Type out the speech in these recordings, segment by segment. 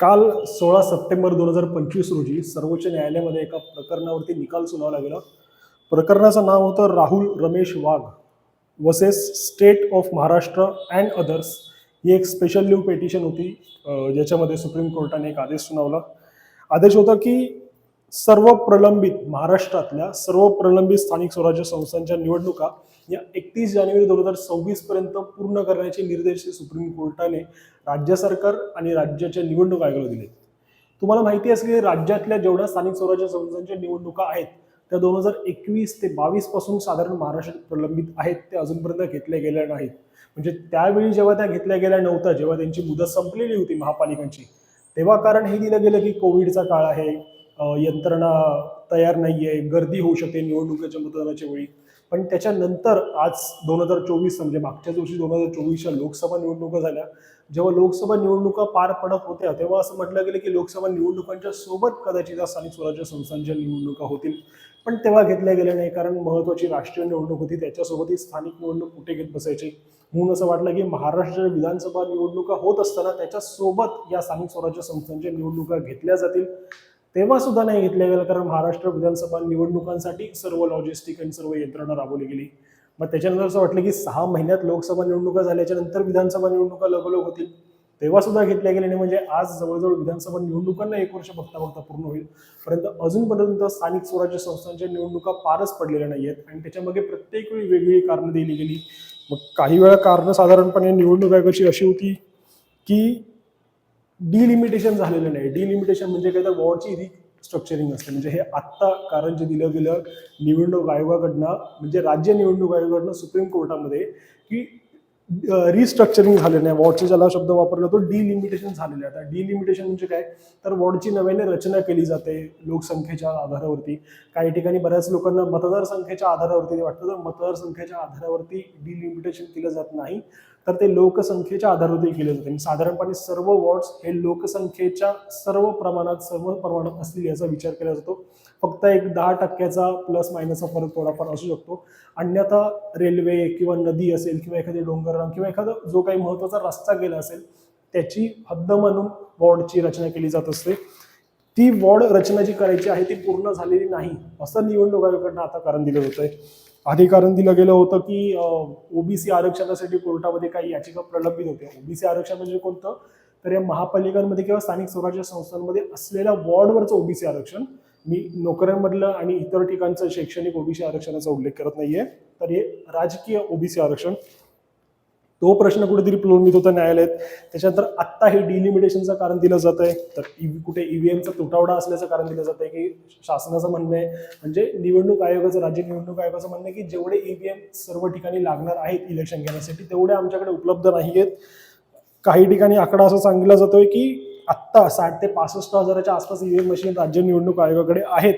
काल सोळा सप्टेंबर दोन हजार पंचवीस रोजी सर्वोच्च न्यायालयामध्ये एका प्रकरणावरती निकाल सुनावला गेला. प्रकरणाचं नाव होतं Rahul Ramesh Wagh versus state of Maharashtra and others ही एक स्पेशल लिव्ह पेटिशन होती ज्याच्यामध्ये सुप्रीम कोर्टाने एक आदेश सुनावला. आदेश होता की सर्व प्रलंबित महाराष्ट्रातल्या सर्व प्रलंबित स्थानिक स्वराज्य संस्थांच्या निवडणुका या एकतीस जानेवारी दोन हजार सव्वीस पर्यंत पूर्ण करण्याचे निर्देश सुप्रीम कोर्टाने राज्य सरकार आणि राज्याच्या निवडणूक आयोगाला दिले तुम्हाला माहिती असेल की राज्यातल्या जेवढ्या स्थानिक स्वराज्य संस्थांच्या निवडणुका आहेत त्या दोन हजार एकवीस ते बावीसपासून साधारण महाराष्ट्रात प्रलंबित आहेत ते अजूनपर्यंत घेतल्या गेल्या नाहीत. म्हणजे त्यावेळी जेव्हा त्या घेतल्या गेल्या नव्हत्या जेव्हा त्यांची मुदत संपलेली होती महापालिकांची तेव्हा कारण हे दिलं गेलं की कोविडचा काळ आहे यंत्रणा तयार नाही आहे गर्दी होऊ शकते निवडणुकीच्या मतदानाच्या वेळी. पण त्याच्यानंतर आज दोन हजार चोवीस म्हणजे मागच्याच वर्षी दोन हजार चोवीसच्या लोकसभा निवडणुका झाल्या. जेव्हा लोकसभा निवडणुका पार पडत होत्या तेव्हा असं म्हटलं गेलं की लोकसभा निवडणुकांच्या सोबत कदाचित स्थानिक स्वराज्य संस्थांच्या निवडणुका होतील. पण तेव्हा घेतल्या गेल्या नाही कारण महत्त्वाची राष्ट्रीय निवडणूक होती त्याच्यासोबतही स्थानिक निवडणूक कुठे घेत बसायची? म्हणून असं वाटलं की महाराष्ट्र विधानसभा निवडणुका होत असताना त्याच्यासोबत या स्थानिक स्वराज्य संस्थांच्या निवडणुका घेतल्या जातील. तेव्हा सुद्धा नाही घेतल्या गेलं कारण महाराष्ट्र विधानसभा निवडणुकांसाठी सर्व लॉजिस्टिक आणि सर्व यंत्रणा राबवली गेली. मग त्याच्यानंतर असं वाटलं की सहा महिन्यात लोकसभा निवडणुका झाल्याच्यानंतर विधानसभा निवडणुका लगोलग होतील. तेव्हा सुद्धा घेतल्या गेल्याने म्हणजे आज जवळजवळ विधानसभा निवडणुकांना एक वर्ष बघता बघता पूर्ण होईल. परंतु अजूनपर्यंत स्थानिक स्वराज्य संस्थांच्या निवडणुका पारच पडलेल्या नाही आहेत आणि त्याच्यामागे प्रत्येक वेळी वेगवेगळी कारणं दिली गेली. मग काही वेळा कारणं साधारणपणे निवडणूक आयोगाची अशी होती की डिलिमिटेशन झालेलं नाही. डिलिमिटेशन म्हणजे काय? तर वॉर्डची रिस्ट्रक्चरिंग असते. म्हणजे हे आत्ता कारण जे दिलं गेलं निवडणूक आयोगाकडनं म्हणजे राज्य निवडणूक आयोगाकडनं सुप्रीम कोर्टामध्ये की रिस्ट्रक्चरिंग झालेलं आहे वॉर्डचा ज्याला शब्द वापरला तो डिलिमिटेशन झालेलं आहे. आता डिलिमिटेशन म्हणजे काय? तर वॉर्डची नव्याने रचना केली जाते लोकसंख्येच्या आधारावरती. काही ठिकाणी बऱ्याच लोकांना मतदारसंख्येच्या आधारावरती ते वाटतं तर मतदारसंख्येच्या आधारावरती डिलिमिटेशन केलं जात नाही. तर ते लोकसंख्येच्या आधारावरती केले जाते आणि साधारणपणे सर्व वॉर्ड्स हे लोकसंख्येच्या सर्व प्रमाणात सर्व प्रमाणात असतील याचा विचार केला जातो. फक्त एक दहा टक्क्याचा प्लस मायनसचा फरक थोडाफार असू शकतो. अन्यथा रेल्वे किंवा नदी असेल किंवा एखादी डोंगररांग किंवा एखादा जो काही महत्त्वाचा रस्ता गेला असेल त्याची हद्द म्हणून वॉर्डची रचना केली जात असते. ती वॉर्ड रचना जी करायची आहे ती पूर्ण झालेली नाही असं निवडणूक आयोगाकडनं आता कारण दिलं होतं आधी कारण दिलं गेलं होतं की ओबीसी आरक्षणासाठी कोर्टामध्ये काही याचिका प्रलंबित होत्या. ओबीसी आरक्षण म्हणजे कोणतं? तर या महापालिकांमध्ये किंवा स्थानिक स्वराज्य संस्थांमध्ये असलेल्या वॉर्डवरचं ओबीसी आरक्षण. मी नोकऱ्यांमधलं आणि इतर ठिकाणचं शैक्षणिक ओबीसी आरक्षणाचा उल्लेख करत नाहीये. तर हे राजकीय ओबीसी आरक्षण. तो प्रश्न कुठेतरी प्रलंबित होता न्यायालयात. त्याच्यानंतर आत्ता हे डिलिमिटेशनचं कारण दिलं जात आहे तर कुठे ईव्हीएमचा तुटवडा असल्याचं कारण दिलं जात आहे की शासनाचं म्हणणं आहे. म्हणजे निवडणूक आयोगाचं राज्य निवडणूक आयोगाचं म्हणणं आहे की जेवढे ईव्हीएम सर्व ठिकाणी लागणार आहेत इलेक्शन घेण्यासाठी तेवढे आमच्याकडे उपलब्ध नाही आहेत काही ठिकाणी आकडा असा सांगितला जातोय की आत्ता साठ ते पासष्ट हजाराच्या आसपास ईव्हीएम मशीन राज्य निवडणूक आयोगाकडे आहेत.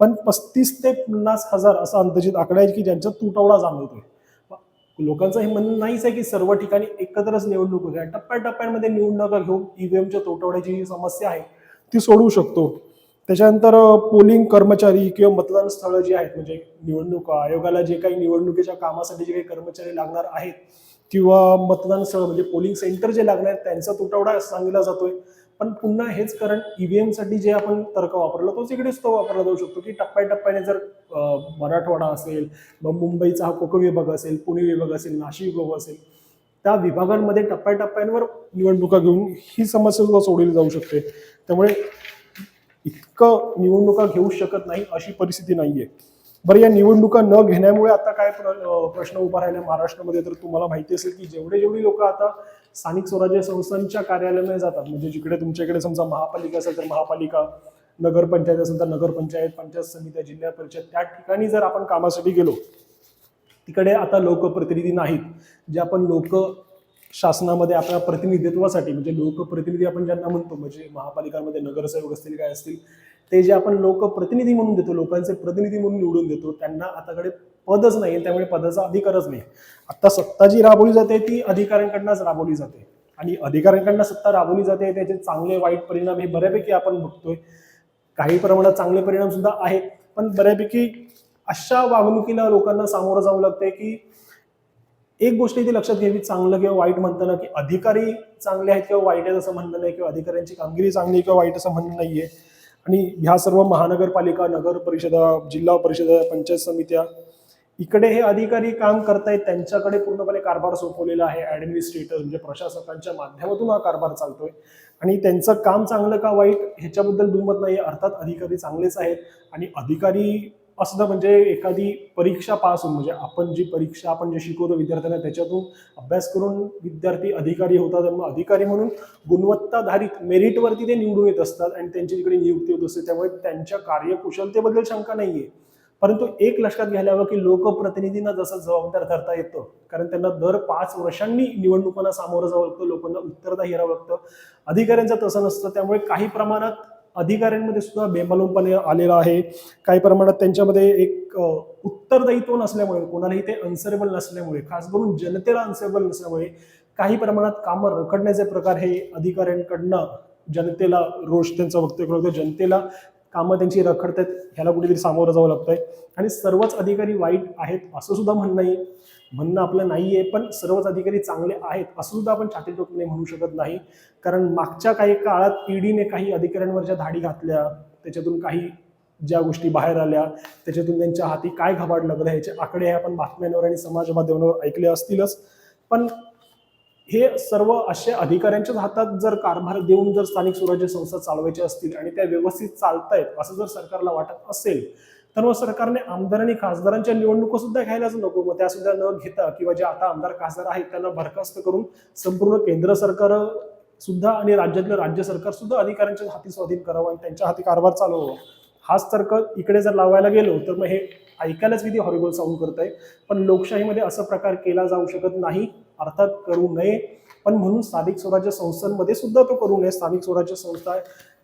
पण पस्तीस ते पन्नास हजार असा अंदाजित आकडा आहे की ज्यांचा तुटवडा जाणवतोय. लोकांचं हे म्हणणं नाहीच आहे की सर्व ठिकाणी एकत्रच निवडणूक होते टप्प्याटप्प्यांमध्ये निवडणुका घेऊन ईव्हीएमच्या तोटवड्याची जी समस्या आहे ती सोडवू शकतो. त्याच्यानंतर पोलिंग कर्मचारी किंवा मतदान स्थळं जी आहेत म्हणजे निवडणूक आयोगाला जे काही निवडणुकीच्या कामासाठी जे काही कर्मचारी लागणार आहेत किंवा मतदान स्थळ म्हणजे पोलिंग सेंटर जे लागणार आहेत त्यांचा तुटवडा सांगितला जातोय. पण पुन्हा हेच कारण ईव्हीएमसाठी जे आपण तर्क वापरला तोच इकडेच तो वापरला जाऊ शकतो की टप्प्याटप्प्याने जर मराठवाडा असेल मग मुंबईचा हा कोकण विभाग असेल पुणे विभाग असेल नाशिक विभाग असेल त्या विभागांमध्ये टप्प्याटप्प्यांवर निवडणुका घेऊन ही समस्या सुद्धा सोडवली जाऊ शकते. त्यामुळे इतकं निवडणुका घेऊ शकत नाही अशी परिस्थिती नाहीये. बरं या निवडणुका न घेण्यामुळे आता काय प्र- प्रश्न उभा राहिला? महाराष्ट्रामध्ये तर तुम्हाला माहिती असेल की जेवढे जेवढी लोक आता स्थानिक स्वराज्य संस्थांच्या कार्यालयामध्ये जातात. म्हणजे जिकडे तुमच्याकडे समजा महापालिका असेल तर महापालिका नगरपंचायत असेल तर नगरपंचायत पंचायत समित्या जिल्हा परिषद त्या ठिकाणी जर आपण कामासाठी गेलो तिकडे आता लोकप्रतिनिधी नाहीत. जे आपण लोक शासनामध्ये आपल्या प्रतिनिधित्वासाठी म्हणजे लोकप्रतिनिधी आपण ज्यांना म्हणतो म्हणजे महापालिकांमध्ये नगरसेवक असतील काय असतील ते जे आपण लोकप्रतिनिधी म्हणून देतो लोकांचे प्रतिनिधी म्हणून निवडून देतो त्यांना आताकडे पदच नाही त्यामुळे पदाचा अधिकारच नाही. आता सत्ता जी राबवली जाते ती अधिकाऱ्यांकडनंच राबवली जाते. आणि अधिकाऱ्यांकडनं सत्ता राबवली जाते त्याचे चांगले वाईट परिणाम हे बऱ्यापैकी आपण बघतोय. काही प्रमाणात चांगले परिणाम सुद्धा आहेत पण बऱ्यापैकी अशा वागणुकीला लोकांना सामोरं जावं लागतंय की एक गोष्ट इथे लक्षात घ्यावी चांगलं किंवा वाईट म्हणताना की अधिकारी चांगले आहेत किंवा वाईट आहेत असं म्हणणं नाही किंवा अधिकाऱ्यांची कामगिरी चांगली आहे किंवा वाईट असं म्हणणं नाहीये. आणि ह्या सर्व महानगरपालिका नगर परिषदा जिल्हा परिषदा पंचायत समित्या इकडे हे अधिकारी काम करतायत त्यांच्याकडे पूर्णपणे कारभार सोपवलेला आहे ऍडमिनिस्ट्रेटर म्हणजे प्रशासकांच्या माध्यमातून हा कारभार चालतोय. आणि त्यांचं काम चांगलं का वाईट ह्याच्याबद्दल दुमत नाही अर्थात अधिकारी चांगलेच आहेत आणि अधिकारी असणं म्हणजे एखादी परीक्षा पास होऊन म्हणजे आपण जी परीक्षा आपण जे शिकवतो विद्यार्थ्यांना त्याच्यातून अभ्यास करून विद्यार्थी अधिकारी होतात. मग अधिकारी म्हणून गुणवत्ताधारित मेरिटवरती ते निवडून येत असतात आणि त्यांची तिकडे नियुक्ती होत असते. त्यामुळे त्यांच्या कार्यकुशलतेबद्दल शंका नाही आहे परंतु एक लक्षात घ्यायला हवं की लोकप्रतिनिधींना जसं जबाबदार धरता येतं कारण त्यांना दर पाच वर्षांनी निवडणुकांना सामोरं जावं लागतं लोकांना उत्तरदायी राहावं लागतं. अधिकाऱ्यांचं तसं नसतं त्यामुळे काही प्रमाणात अधिकाऱ्यांमध्ये सुद्धा बेमालूमपणे आलेला आहे. काही प्रमाणात त्यांच्यामध्ये एक उत्तरदायित्व नसल्यामुळे कोणालाही ते अन्सरेबल नसल्यामुळे खास करून जनतेला अन्सरेबल नसल्यामुळे काही प्रमाणात कामं रखडण्याचे प्रकार हे अधिकाऱ्यांकडनं जनतेला रोष त्यांचा वक्तव्य करतो जनतेला कामं त्यांची रखडतात ह्याला कुठेतरी सामोरं जावं लागतंय. आणि सर्वच अधिकारी वाईट आहेत असं सुद्धा म्हणणं नाही म्हणणं आपलं नाहीये पण सर्वच अधिकारी चांगले आहेत असं सुद्धा आपण छाती टोकणे म्हणू शकत नाही. कारण मागच्या काही काळात ईडीने काही अधिकाऱ्यांवरच्या धाडी घातल्या त्याच्यातून काही ज्या गोष्टी बाहेर आल्या त्याच्यातून त्यांच्या हाती काय घबाड लागलं याचे आकडे हे आपण बातम्यांवर आणि समाज माध्यमांवर ऐकले असतीलच. पण हे सर्व असे अधिकाऱ्यांच्याच हातात जर कारभार देऊन जर स्थानिक स्वराज्य संस्था चालवायच्या असतील आणि त्या व्यवस्थित चालतायत असं जर सरकारला वाटत असेल तर मग सरकारने आमदार आणि खासदारांच्या निवडणुका सुद्धा घ्यायलाच नको. मग त्या सुद्धा न घेता किंवा जे आता आमदार खासदार आहेत त्यांना बरखास्त करून संपूर्ण केंद्र सरकार सुद्धा आणि राज्यातलं राज्य सरकार सुद्धा अधिकाऱ्यांच्या हाती स्वाधीन करावं आणि त्यांच्या हाती कारभार चालवावा. हाच तर्क इकडे जर लावायला गेलो तर मग हे ऐकायलाच किती हॉरिबल साऊंड करत आहे पण लोकशाहीमध्ये असा प्रकार केला जाऊ शकत नाही. अर्थात करू नये. पण म्हणून स्थानिक स्वराज्य संस्थांमध्ये सुद्धा तो करू नये. स्थानिक स्वराज्य संस्था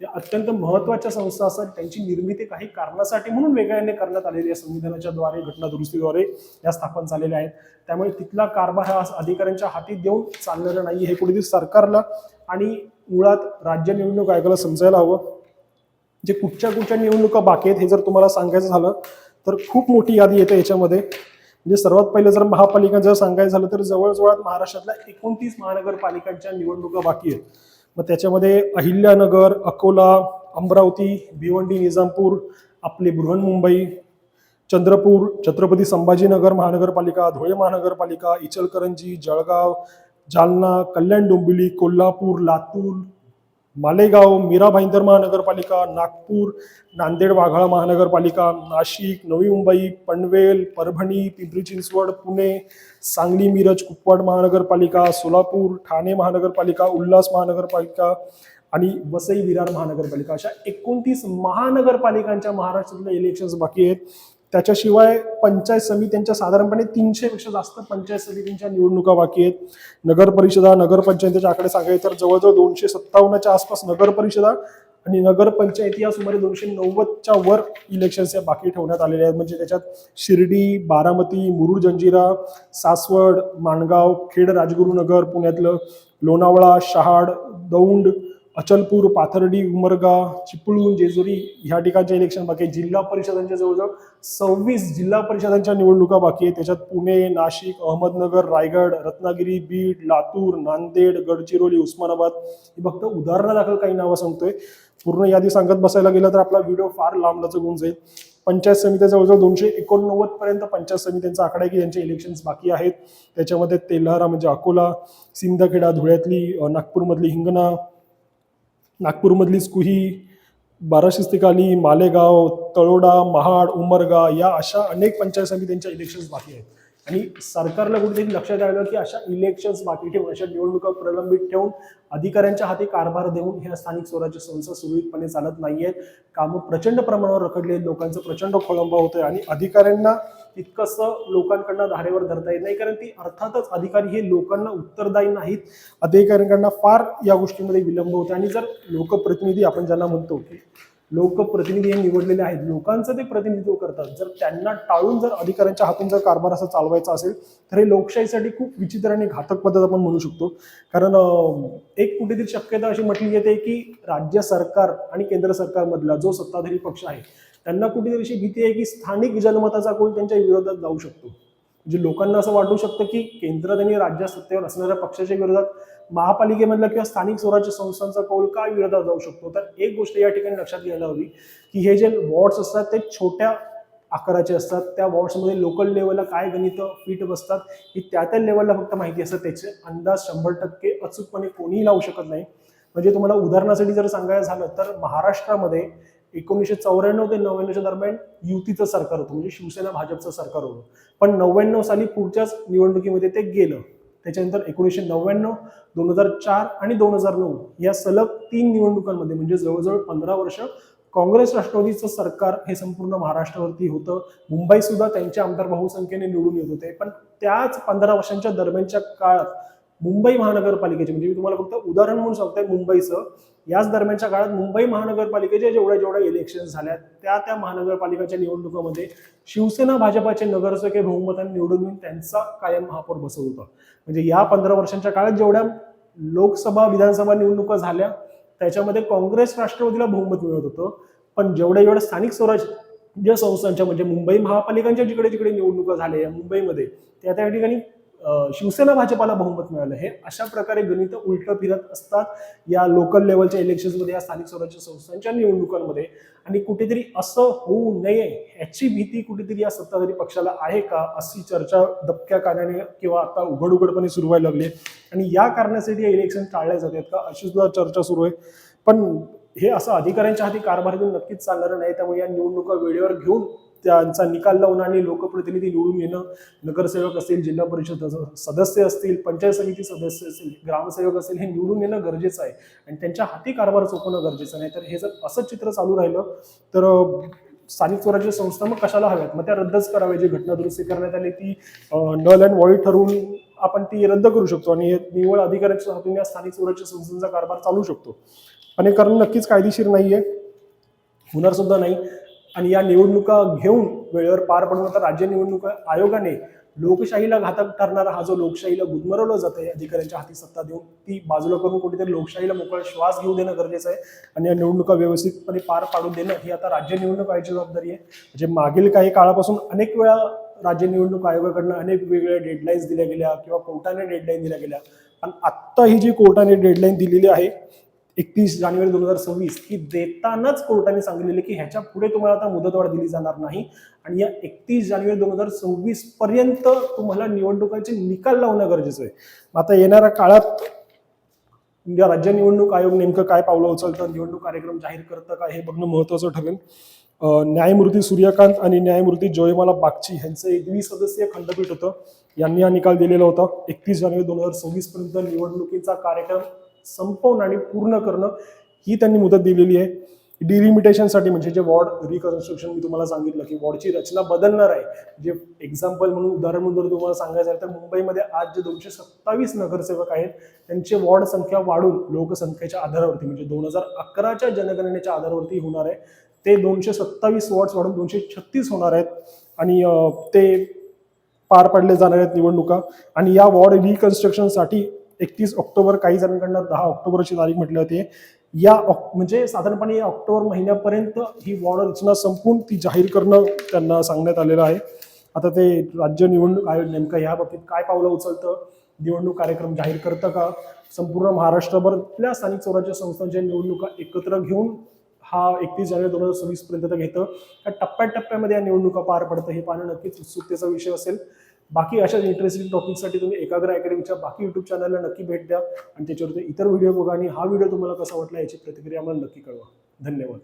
या अत्यंत महत्त्वाच्या संस्था असतात त्यांची निर्मिती काही कारणासाठी म्हणून वेगळ्याने करण्यात आलेली आहे. संविधानाच्या द्वारे घटना दुरुस्तीद्वारे या स्थापन झालेल्या आहेत. त्यामुळे तिथला कारभार हा अधिकाऱ्यांच्या हाती देऊन चाललेला नाही. हे कुठेतरी सरकारला आणि मुळात राज्य निवडणूक आयोगाला समजायला हवं. जे कुठच्या कुठच्या निवडणुका बाकी आहेत हे जर तुम्हाला सांगायचं झालं तर खूप मोठी यादी येते याच्यामध्ये. म्हणजे सर्वात पहिलं जर महापालिका जर सांगायचं झालं तर जवळजवळ महाराष्ट्रातल्या एकोणतीस महानगरपालिकांच्या निवडणुका बाकी आहेत. मग त्याच्यामध्ये अहिल्यानगर अकोला अमरावती भिवंडी निजामपूर आपली बृहन्मुंबई चंद्रपूर छत्रपती संभाजीनगर महानगरपालिका धुळे महानगरपालिका इचलकरंजी जळगाव जालना कल्याण डोंबिवली कोल्हापूर लातूर मालेगाव मीरा भाईंदर महानगरपालिका नागपूर नांदेड वाघाळा महानगरपालिका नाशिक नवी मुंबई पनवेल परभणी पिंपरी चिंचवड पुणे सांगली मिरज कुपवाड महानगरपालिका सोलापूर ठाणे महानगरपालिका उल्हास महानगरपालिका आणि वसई विरार महानगरपालिका. अशा एकोणतीस महानगरपालिकांच्या महाराष्ट्रातल्या इलेक्शन्स बाकी आहेत. त्याच्याशिवाय पंचायत समित्यांच्या साधारणपणे तीनशेपेक्षा जास्त पंचायत समितींच्या निवडणुका बाकी आहेत. नगर परिषदा नगरपंचायतीच्या आकडे सांगायचे तर जवळजवळ दोनशे सत्तावन्नच्या आसपास नगर परिषदा आणि नगरपंचायती या सुमारे दोनशे नव्वदच्या वर इलेक्शन्स या बाकी ठेवण्यात आलेल्या आहेत. म्हणजे त्याच्यात शिर्डी बारामती मुरुड जंजिरा सासवड माणगाव खेड राजगुरुनगर पुण्यातलं लोणावळा शहाड दौंड अचलपूर पाथर्डी उमरगा चिपळूण जेजुरी ह्या ठिकाणच्या इलेक्शन बाकी आहे जिल्हा परिषदांच्या जवळजवळ सव्वीस जिल्हा परिषदांच्या निवडणुका बाकी आहेत. त्याच्यात पुणे नाशिक अहमदनगर रायगड रत्नागिरी बीड लातूर नांदेड गडचिरोली उस्मानाबाद. ही फक्त उदाहरणादाखल काही नावं सांगतोय. पूर्ण यादी सांगत बसायला गेलं तर आपला व्हिडिओ फार लांब लचक होऊन जाईल. पंचायत समित्या जवळजवळ दोनशे एकोणनव्वद पर्यंत पंचायत समित्यांचा आकडा आहे की ज्यांचे इलेक्शन्स बाकी आहेत. त्याच्यामध्ये तेल्हारा म्हणजे अकोला सिंदखेडा धुळ्यातली नागपूरमधली हिंगणा नागपूरमधली स्कुही बाराशिस्तिकाली मालेगाव तळोडा महाड उमरगा या अशा अनेक पंचायत समित्यांच्या इलेक्शन्स बाकी आहेत. आणि सरकारला कुठेतरी लक्षात आलं की अशा इलेक्शन्स बाकी ठेवून अशा निवडणुका प्रलंबित ठेवून अधिकाऱ्यांच्या हाती कारभार देऊन ह्या स्थानिक स्वराज्य संस्था सुरळीतपणे चालत नाही आहेत कामं प्रचंड प्रमाणावर रखडले आहेत, लोकांचं प्रचंड खोळंबा होतोय आणि अधिकाऱ्यांना तितकंसं लोकांकडनं धारेवर धरता येत नाही कारण ती अर्थातच अधिकारी हे लोकांना उत्तरदायी नाहीत. अधिकाऱ्यांकडनं फार या गोष्टीमध्ये विलंब होतो. आणि जर लोकप्रतिनिधी आपण ज्यांना म्हणतो की लोकप्रतिनिधी हे निवडलेले आहेत. लोकांचं ते प्रतिनिधित्व करतात. जर त्यांना टाळून जर अधिकाऱ्यांच्या हातून जर कारभार असा चालवायचा असेल तर हे लोकशाहीसाठी खूप विचित्र आणि घातक पद्धत आपण म्हणू शकतो. कारण एक कुठेतरी शक्यता अशी म्हटली येते की राज्य सरकार आणि केंद्र सरकारमधला जो सत्ताधारी पक्ष आहे त्यांना कुठेतरी अशी भीती आहे की स्थानिक जनमताचा कोल त्यांच्या विरोधात जाऊ शकतो. म्हणजे लोकांना असं वाटू शकतं की केंद्रात आणि राज्य सत्तेवर असणाऱ्या पक्षाच्या विरोधात महापालिकेमधला किंवा स्थानिक स्वराज्य संस्थांचा कौल काय विरोधात जाऊ शकतो? तर एक गोष्ट या ठिकाणी लक्षात घ्यायला हवी की हे जे वॉर्ड्स असतात ते छोट्या आकाराचे असतात. त्या वॉर्ड्समध्ये लोकल लेवलला काय गणित फिट बसतात ही त्या त्या लेवलला फक्त माहिती असतात. त्याचे अंदाज शंभर टक्के अचूकपणे कोणीही लावू शकत नाही. म्हणजे तुम्हाला उदाहरणासाठी जर सांगायचं झालं तर महाराष्ट्रामध्ये एकोणीसशे चौऱ्याण्णव ते नव्याण्णवच्या दरम्यान युतीचं सरकार होतं. म्हणजे शिवसेना भाजपचं सरकार होतं. पण नव्याण्णव साली पुढच्याच निवडणुकीमध्ये ते गेलं. त्याच्यानंतर एकोणीसशे नव्याण्णव दोन हजार चार आणि दोन हजार नऊ या सलग तीन निवडणुकांमध्ये म्हणजे जवळजवळ पंधरा वर्ष काँग्रेस राष्ट्रवादीचं सरकार हे संपूर्ण महाराष्ट्रावरती होतं. मुंबई सुद्धा त्यांच्या आमदार बहुसंख्येने निवडून येत होते. पण त्याच पंधरा वर्षांच्या दरम्यानच्या काळात मुंबई महानगरपालिकेचे म्हणजे मी तुम्हाला फक्त उदाहरण म्हणून सांगतोय मुंबईचं. याच दरम्यानच्या काळात मुंबई महानगरपालिकेच्या जेवढ्या जेवढ्या इलेक्शन झाल्या त्या त्या महानगरपालिकेच्या निवडणुकामध्ये शिवसेना भाजपाचे नगरसेवक हे बहुमताने निवडून येऊन त्यांचा कायम महापौर बसत होता. म्हणजे या पंधरा वर्षांच्या काळात जेवढ्या लोकसभा विधानसभा निवडणुका झाल्या त्याच्यामध्ये काँग्रेस राष्ट्रवादीला बहुमत मिळत होतं. पण जेवढ्या जेवढ्या स्थानिक स्वराज्य म्हणजे संस्थांच्या म्हणजे मुंबई महापालिकांच्या जिकडे जिकडे निवडणुका झाल्या या मुंबईमध्ये त्या त्या ठिकाणी शिवसेना भाजपाला बहुमत मिळालं. हे अशा प्रकारे गणित उलट फिरत असतात या लोकल लेवलच्या इलेक्शन्समध्ये या स्थानिक स्वराज्य संस्थांच्या निवडणुकांमध्ये. आणि कुठेतरी असं होऊ नये याची भीती कुठेतरी या सत्ताधारी पक्षाला आहे का अशी चर्चा दबक्या कानाने किंवा आता उघड उघडपणे सुरू व्हायला लागली आहे. आणि या कारणासाठी या इलेक्शन टाळल्या जातात का अशी सुद्धा चर्चा सुरू आहे. पण हे असं अधिकाऱ्यांच्या हाती कारभारातून नक्कीच चालणार नाही त्यामुळे या निवडणुका वेळेवर घेऊन त्यांचा निकाल लावून आणि लोकप्रतिनिधी निवडून येणं. नगरसेवक असतील जिल्हा परिषद सदस्य असतील पंचायत समिती सदस्य असतील ग्रामसेवक असेल हे निवडून येणं गरजेचं आहे. आणि त्यांच्या हाती कारभार सोपवणं गरजेचं नाही तर हे जर असं चित्र चालू राहिलं तर स्थानिक स्वराज्य संस्था मग कशाला हव्यात? मग त्या रद्दच कराव्या जी घटना दुरुस्ती करण्यात आली ती नल अँड वॉइड ठरवून आपण ती रद्द करू शकतो. आणि हे निवड अधिकाऱ्यांच्या हातून या स्थानिक स्वराज्य संस्थांचा कारभार चालू शकतो. आणि कारण नक्कीच कायदेशीर नाहीये. होणार सुद्धा नाही. आणि या निवडणुका घेऊन वेळेवर पार पडणं तर राज्य निवडणूक आयोगाने लोकशाहीला घातक ठरणारा हा जो लोकशाहीला गुदमरवलं जातं या अधिकाऱ्यांच्या हाती सत्ता देऊन ती बाजूला करून कुठेतरी लोकशाहीला मोकळा श्वास घेऊ देणं गरजेचं आहे आणि या निवडणुका व्यवस्थितपणे पार पाडून देणं ही आता राज्य निवडणूक आयोगाची जबाबदारी आहे. म्हणजे मागील काही काळापासून अनेक वेळा राज्य निवडणूक आयोगाकडनं अनेक वेगवेगळ्या डेडलाईन्स दिल्या गेल्या किंवा कोर्टाने डेडलाईन दिल्या गेल्या. पण आत्ता ही जी कोर्टाने डेडलाईन दिलेली आहे एकतीस जानेवारी दोन हजार सव्वीस ही देतानाच कोर्टाने सांगितलेले की ह्याच्या पुढे तुम्हाला आता मुदतवाढ दिली जाणार नाही. आणि या एकतीस जानेवारी दोन हजार सव्वीस पर्यंत तुम्हाला निवडणुकांचे निकाल लावणं गरजेचं आहे. आता येणाऱ्या काळात या राज्य निवडणूक आयोग नेमकं काय पावलं उचलतं निवडणूक कार्यक्रम जाहीर करतं का हे बघणं महत्त्वाचं ठरेल. न्यायमूर्ती सूर्यकांत आणि न्यायमूर्ती जोयमाला बागची यांचं एक द्विसदस्यीय खंडपीठ होतं. यांनी हा निकाल दिलेला होता. एकतीस जानेवारी दोन हजार सव्वीस पर्यंत निवडणुकीचा कार्यक्रम संपवणं आणि पूर्ण करणं ही त्यांनी मुदत दिलेली आहे. डिलिमिटेशनसाठी म्हणजे जे वॉर्ड रिकन्स्ट्रक्शन मी तुम्हाला सांगितलं की वॉर्डची रचना बदलणार आहे. जे एक्झाम्पल म्हणून उदाहरण म्हणून जर तुम्हाला सांगायचं आहे तर मुंबईमध्ये आज जे दोनशे सत्तावीस नगरसेवक आहेत त्यांचे वॉर्ड संख्या वाढून लोकसंख्येच्या आधारावरती म्हणजे दोन हजार अकराच्या जनगणनेच्या आधारावरती होणार आहे. ते दोनशे सत्तावीस वॉर्ड्स वाढून दोनशे छत्तीस होणार आहेत. आणि ते पार पाडले जाणार आहेत निवडणुका. आणि या वॉर्ड रिकन्स्ट्रक्शनसाठी एकतीस ऑक्टोबर काही जणांकडनं दहा ऑक्टोबरची तारीख म्हटली होती. या म्हणजे साधारणपणे या ऑक्टोबर महिन्यापर्यंत ही वॉर्ड रचना संपून ती जाहीर करणं त्यांना सांगण्यात आलेलं आहे. आता ते राज्य निवडणूक आयोग नेमकं या बाबतीत काय पावलं उचलतं? निवडणूक कार्यक्रम जाहीर करतं का? संपूर्ण महाराष्ट्रभरातल्या स्थानिक स्वराज्य संस्थांच्या निवडणुका एकत्र घेऊन हा एकतीस जानेवारी दोन हजार सव्वीस पर्यंत घेतं. त्या टप्प्याटप्प्यामध्ये या निवडणुका पार पडतं हे पाहणं नक्कीच उत्सुकतेचा विषय असेल. बाकी अशाच इंटरेस्टिंग टॉपिकसाठी तुम्ही एकाग्र अकॅडमीच्या बाकी युट्यूब चॅनलला नक्की भेट द्या. आणि त्याच्यावरती इतर व्हिडिओ बघा आणि हा व्हिडिओ तुम्हाला कसा वाटला याची प्रतिक्रिया आम्हाला नक्की कळवा. धन्यवाद.